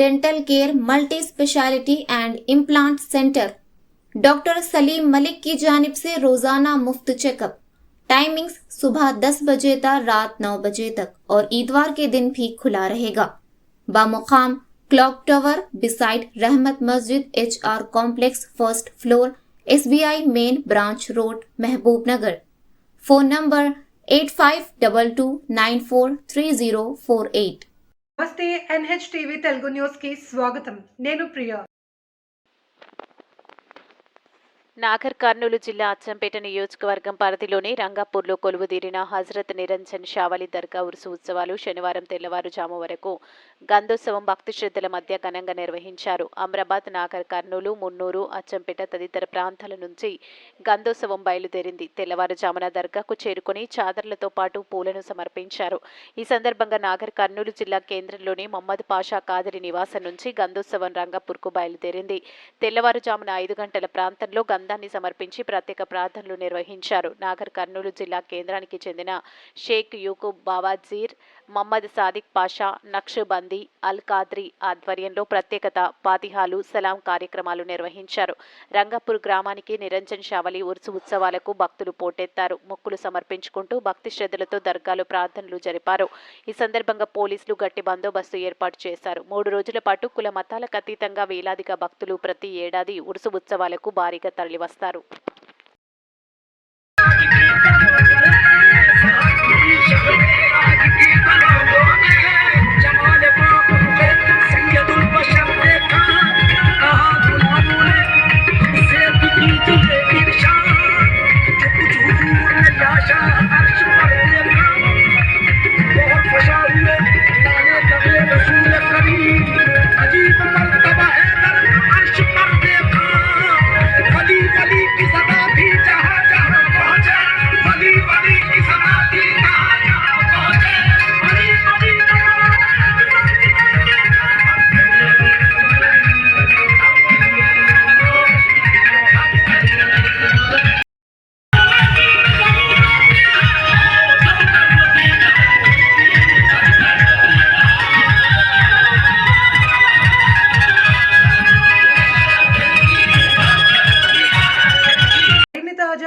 Dental care multi speciality and implant centre doctor Salim Malik की जानिब से रोज़ाना मुफ़्त चेकअप टाइमिंग्स सुबह 10 बजे तक रात 9 बजे तक और इतवार के दिन भी खुला रहेगा। बामुकाम clock tower beside Rahmat Masjid H R complex first floor S B I main branch road Mahbubnagar phone number eight five double two nine four three zero four eight నమస్తే ఎన్హెచ్ టీవీ తెలుగు న్యూస్ కి స్వాగతం నేను ప్రియ నాగర్ కర్నూలు జిల్లా అచ్చంపేట నియోజకవర్గం పరిధిలోని రంగాపూర్లో కొలువుదీరిన హజరత్ నిరంజన్ షావలి దర్గా ఉరుసు ఉత్సవాలు శనివారం తెల్లవారుజాము వరకు గంధోత్సవం భక్తి శ్రద్ధల మధ్య ఘనంగా నిర్వహించారు. అమ్రాబాద్ నాగర్ కర్నూలు మున్నూరు అచ్చంపేట తదితర ప్రాంతాల నుంచి గంధోత్సవం బయలుదేరింది. తెల్లవారుజామున దర్గాకు చేరుకుని చాదర్లతో పాటు పూలను సమర్పించారు. ఈ సందర్భంగా నాగర్ కర్నూలు జిల్లా కేంద్రంలోని మహమ్మద్ పాషా కాదరి నివాసం నుంచి గంధోత్సవం రంగాపూర్కు బయలుదేరింది. తెల్లవారుజామున ఐదు గంటల ప్రాంతంలో గంధ గంధాన్ని సమర్పించి ప్రత్యేక ప్రార్థనలు నిర్వహించారు. నాగర్ కర్నూలు జిల్లా కేంద్రానికి చెందిన షేక్ యూకుబ్ బావాజీర్ మహమ్మద్ సాదిక్ పాషా నక్షబందీ అల్ కాద్రి ఆధ్వర్యంలో ప్రత్యేకత పాతిహాలు సలాం కార్యక్రమాలు నిర్వహించారు. రంగపూర్ గ్రామానికి నిరంజన్ షావలి ఉరుసు ఉత్సవాలకు భక్తులు పోటెత్తారు. మొక్కులు సమర్పించుకుంటూ భక్తి శ్రద్ధలతో దర్గాలో ప్రార్థనలు జరిపారు. ఈ సందర్భంగా పోలీసులు గట్టి బందోబస్తు ఏర్పాటు చేశారు. మూడు రోజుల పాటు కుల మతాలకు అతీతంగా వేలాదిగా భక్తులు ప్రతి ఏడాది ఉరుసు ఉత్సవాలకు భారీగా తరలి వస్తారు.